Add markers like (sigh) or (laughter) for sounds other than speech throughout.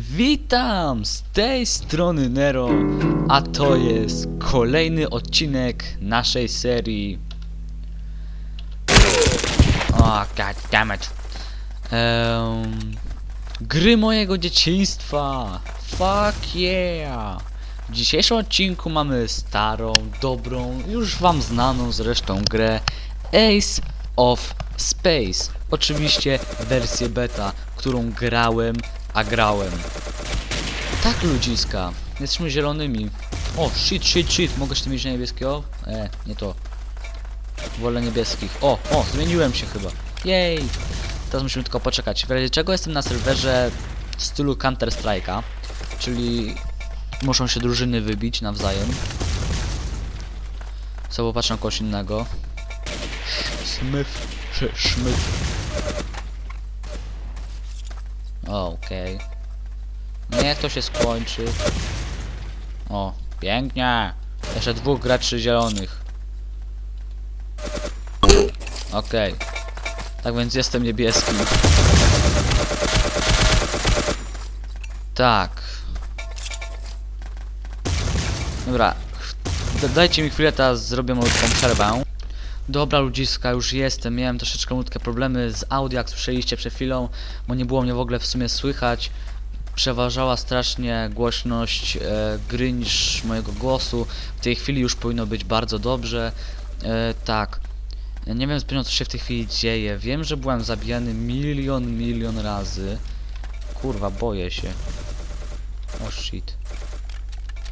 Witam z tej strony Nero, a to jest kolejny odcinek naszej serii. O, god damn it. Em, gry mojego dzieciństwa. Fuck yeah. W dzisiejszym odcinku mamy starą, dobrą, już wam znaną zresztą grę Ace of Space. Oczywiście wersję beta, którą grałem, a grałem. Tak ludziska, jesteśmy zielonymi. O, shit, shit, shit, mogę jeszcze mieć niebieskiego? E, nie to. Wolę niebieskich. O, o, zmieniłem się chyba. Jej! Teraz musimy tylko poczekać. W razie czego jestem na serwerze w stylu Counter Strike'a, czyli muszą się drużyny wybić nawzajem. Co popatrzę na kogoś innego. Smith, Sz- Okej. Niech to się skończy. O, pięknie. Jeszcze dwóch graczy zielonych. Okej. Tak więc jestem niebieski. Tak. Dobra. Dajcie mi chwilę, teraz zrobię malutką przerwę. Dobra ludziska, już jestem. Miałem troszeczkę malutkie problemy z audio, jak słyszeliście przed chwilą, bo nie było mnie w ogóle w sumie słychać. Przeważała strasznie głośność e, gry niż mojego głosu. W tej chwili już powinno być bardzo dobrze. E, tak. Nie wiem zbytnio co się w tej chwili dzieje. Wiem, że byłem zabijany milion, milion razy. Kurwa, boję się. O shit.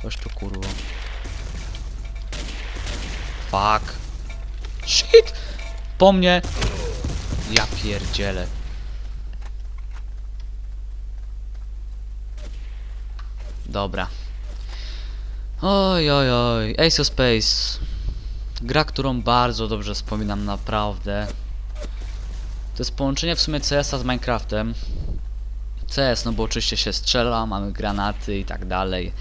Chodź tu kurwa. Fuck. Po mnie! Ja pierdzielę. Dobra. Oj, oj, oj. Ace of Space. Gra, którą bardzo dobrze wspominam, naprawdę. To jest połączenie w sumie CS-a z Minecraftem. CS, no bo oczywiście się strzela, mamy granaty i tak dalej.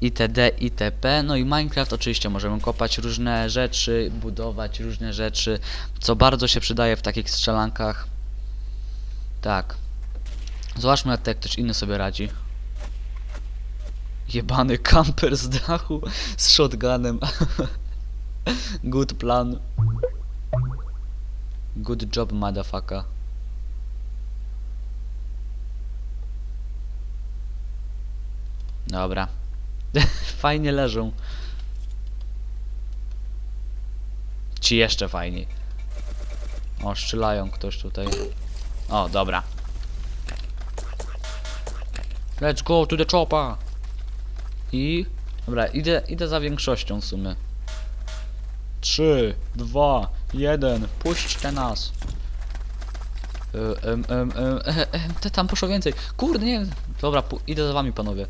Itd. itp. No i Minecraft oczywiście możemy kopać różne rzeczy, budować różne rzeczy, co bardzo się przydaje w takich strzelankach. Tak. Zobaczmy jak to jak ktoś inny sobie radzi. Jebany kamper z dachu z shotgunem. (laughs) Good plan. Good job, motherfucker. Dobra. (laughs) Fajnie leżą. Ci jeszcze fajniej. O, strzelają ktoś tutaj. O, dobra. Let's go to the chopper. I... Dobra, idę, idę za większością w sumie. 3, 2, 1, puśćcie nas. E, e, te tam poszło więcej. Kurde, nie. Dobra, pu- idę za wami, panowie.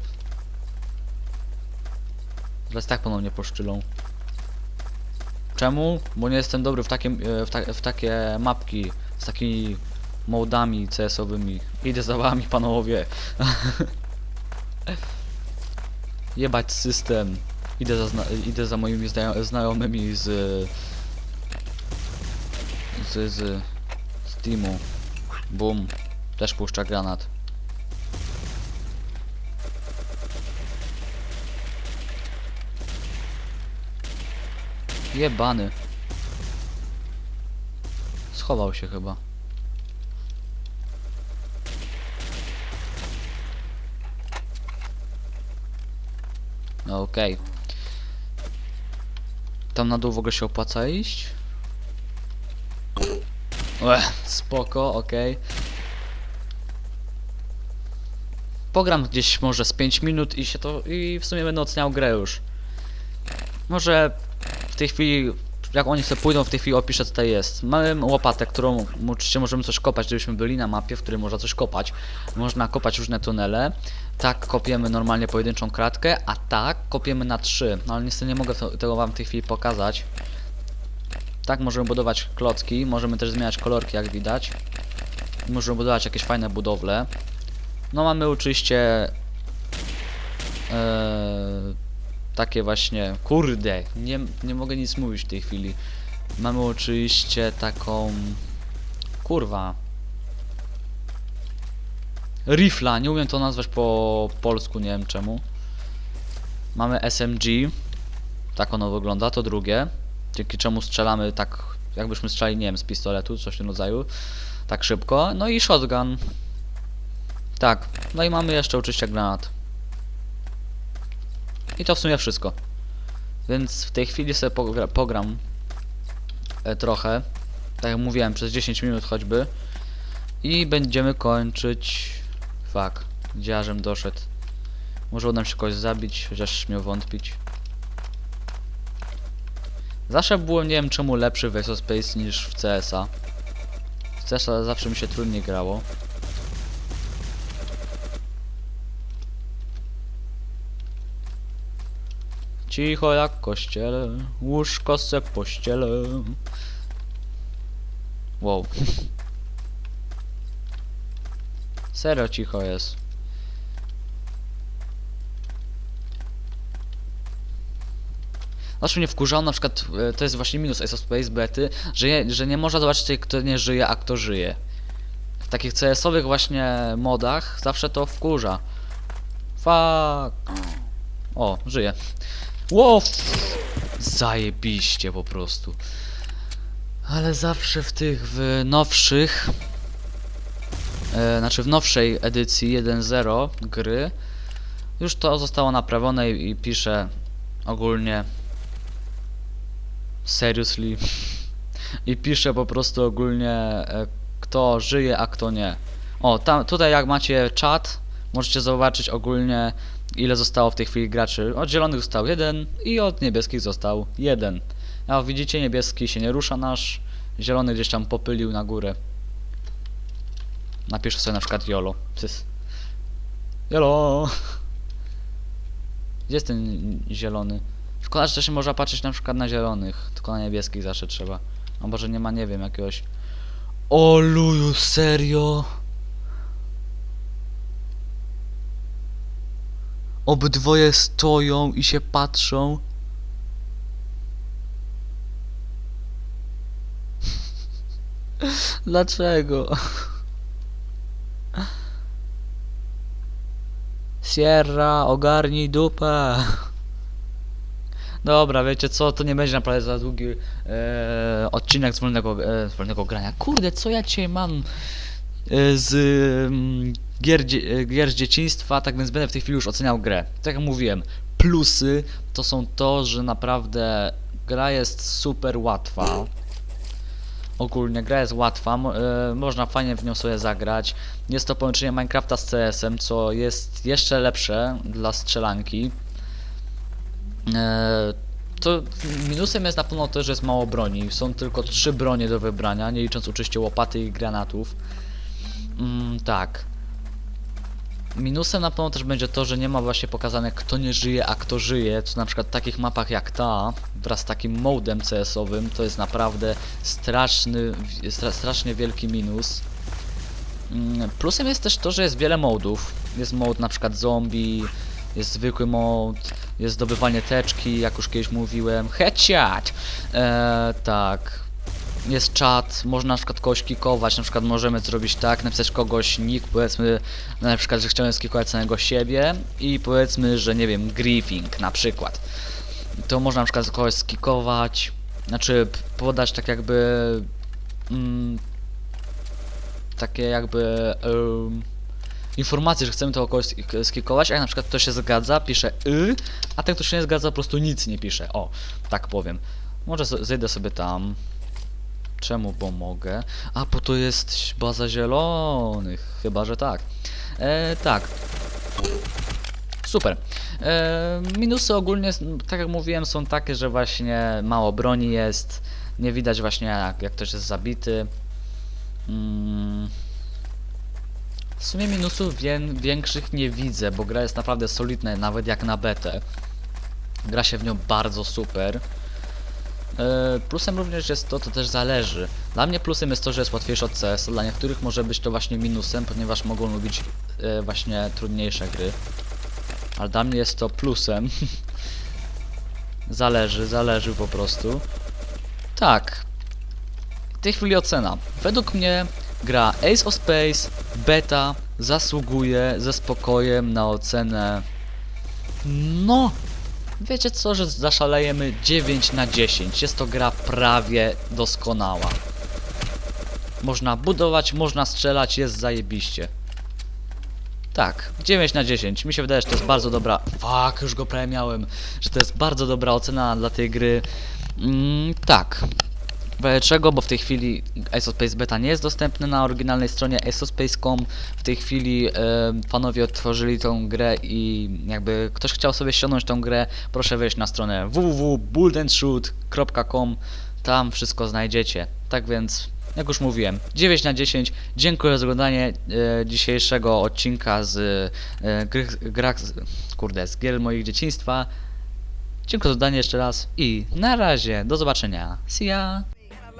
Teraz tak ponownie poszczylą. Czemu? Bo nie jestem dobry w, takim, e, w, ta, w takie mapki z takimi modami CS-owymi. Idę za wami, panowie. (laughs) Jebać system. Idę za, idę za moimi zna znajomymi z, z... z... z teamu. Boom. Też puszcza granat. Jebany. Schował się chyba. No okej. Tam na dół w ogóle się opłaca iść? Łe, spoko, okej. Pogram gdzieś może z 5 minut i się to... i w sumie będę oceniał grę już. Może tej chwili, jak oni sobie pójdą, w tej chwili opiszę co tutaj jest. Mamy łopatę, którą oczywiście możemy coś kopać, gdybyśmy byli na mapie, w której można coś kopać. Można kopać różne tunele. Tak kopiemy normalnie pojedynczą kratkę, a tak kopiemy na trzy. No ale niestety nie mogę tego wam w tej chwili pokazać. Tak możemy budować klocki, możemy też zmieniać kolorki jak widać. Możemy budować jakieś fajne budowle. No mamy oczywiście... Eee, takie właśnie, kurde, nie, nie mogę nic mówić w tej chwili. Mamy oczywiście taką, kurwa, rifla, nie umiem to nazwać po polsku, nie wiem czemu. Mamy SMG, tak ono wygląda, to drugie, dzięki czemu strzelamy tak, jakbyśmy strzelali, nie wiem, z pistoletu, coś w tym rodzaju, tak szybko. No i shotgun. Tak, no i mamy jeszcze oczywiście granat. I to w sumie wszystko. Więc w tej chwili sobie pogra pogram e, trochę, tak jak mówiłem, przez 10 minut choćby. I będziemy kończyć. Ja żem doszedł? Może uda nam się kogoś zabić, chociaż śmiał wątpić. Zawsze byłem, nie wiem czemu, lepszy w Ace of Space niż w CS-a. W CS-a zawsze mi się trudniej grało. Cicho jak kościele, łóżko se pościelę. Wow. (laughs) Serio cicho jest. Zawsze mnie wkurzało, na przykład, e, to jest właśnie minus Ace of Space bety, że, je, że nie można zobaczyć, kto nie żyje, a kto żyje. W takich CS-owych właśnie modach zawsze to wkurza. Fuck. O, żyje. Wow! Zajebiście po prostu. Ale zawsze w tych w nowszych e, znaczy w nowszej edycji 1.0 gry już to zostało naprawione i, i pisze ogólnie seriously (laughs) i pisze po prostu ogólnie e, kto żyje, a kto nie. O, tam tutaj jak macie czat, możecie zobaczyć ogólnie ile zostało w tej chwili graczy. Od zielonych został jeden i od niebieskich został jeden. A widzicie, niebieski się nie rusza nasz, zielony gdzieś tam popylił na górę. Napiszę sobie na przykład YOLO. Psys. YOLO! Gdzie jest ten zielony? Szkoda, że się można patrzeć na przykład na zielonych, tylko na niebieskich zawsze trzeba. No może nie ma, nie wiem, jakiegoś... O luju, serio? Obydwoje stoją i się patrzą. (laughs) Dlaczego? Sierra, ogarnij dupę. Dobra, wiecie co, to nie będzie naprawdę za długi e, odcinek z wolnego, e, grania. Kurde, co ja dzisiaj mam e, z mm, gier, e, gier z dzieciństwa, tak więc będę w tej chwili już oceniał grę. Tak jak mówiłem, plusy to są to, że naprawdę gra jest super łatwa. Ogólnie gra jest łatwa, e, można fajnie w nią sobie zagrać. Jest to połączenie Minecrafta z CS-em, co jest jeszcze lepsze dla strzelanki. E, to minusem jest na pewno to, że jest mało broni. Są tylko trzy bronie do wybrania, nie licząc oczywiście łopaty i granatów. Mm, tak. Minusem na pewno też będzie to, że nie ma właśnie pokazane kto nie żyje, a kto żyje, co na przykład w takich mapach jak ta, wraz z takim modem CS-owym, to jest naprawdę straszny, stra, strasznie wielki minus. Mm, Plusem jest też to, że jest wiele modów. Jest mod na przykład zombie, jest zwykły mod, jest zdobywanie teczki, jak już kiedyś mówiłem, headshot! Eee, tak. Jest czat, można na przykład kogoś kikować, na przykład możemy zrobić tak, napisać kogoś nick, powiedzmy na przykład, że chciałem skikować samego siebie i powiedzmy, że nie wiem, griefing na przykład. To można na przykład kogoś skikować, znaczy podać tak jakby mm, takie jakby em, informacje, że chcemy to kogoś sk- skikować, a jak na przykład ktoś się zgadza, pisze y, a ten, kto się nie zgadza, po prostu nic nie pisze. O, tak powiem. Może zejdę sobie tam. Czemu, bo mogę. A, bo to jest baza zielonych. Chyba, że tak. E, tak. Super. E, minusy ogólnie, tak jak mówiłem, są takie, że właśnie mało broni jest. Nie widać właśnie jak, jak ktoś jest zabity. Mm. W sumie minusów wię większych nie widzę, bo gra jest naprawdę solidna, nawet jak na betę. Gra się w nią bardzo super. E, Plusem również jest to, to też zależy. Dla mnie plusem jest to, że jest łatwiejszy od CS, dla niektórych może być to właśnie minusem, ponieważ mogą lubić e, właśnie trudniejsze gry. Ale dla mnie jest to plusem. (laughs) zależy, zależy po prostu. Tak. W tej chwili ocena. Według mnie gra Ace of Space Beta zasługuje ze spokojem na ocenę. No, wiecie co, że zaszalejemy 9 na 10. Jest to gra prawie doskonała. Można budować, można strzelać, jest zajebiście. Tak, 9 na 10. Mi się wydaje, że to jest bardzo dobra. Fuck, już go prawie miałem. Że to jest bardzo dobra ocena dla tej gry. Mm, tak. Dlaczego? Bo w tej chwili Ace of Space Beta nie jest dostępny na oryginalnej stronie aceofspace.com. W tej chwili e, panowie otworzyli tą grę i jakby ktoś chciał sobie ściągnąć tą grę, proszę wejść na stronę www.bullandshoot.com. Tam wszystko znajdziecie. Tak więc, jak już mówiłem, 9 na 10. Dziękuję za oglądanie e, dzisiejszego odcinka z e, gry, gra, kurde, z gier moich dzieciństwa. Dziękuję za oglądanie jeszcze raz i na razie, do zobaczenia. See ya!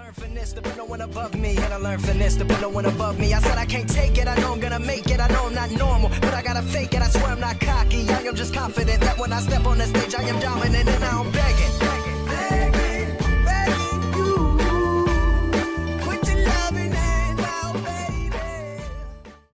I learned this, there no one above me. And I learned from this, there no one above me. I said I can't take it, I know I'm gonna make it. I know I'm not normal, but I gotta fake it. I swear I'm not cocky. I am just confident that when I step on the stage, I am dominant and now I'm begging.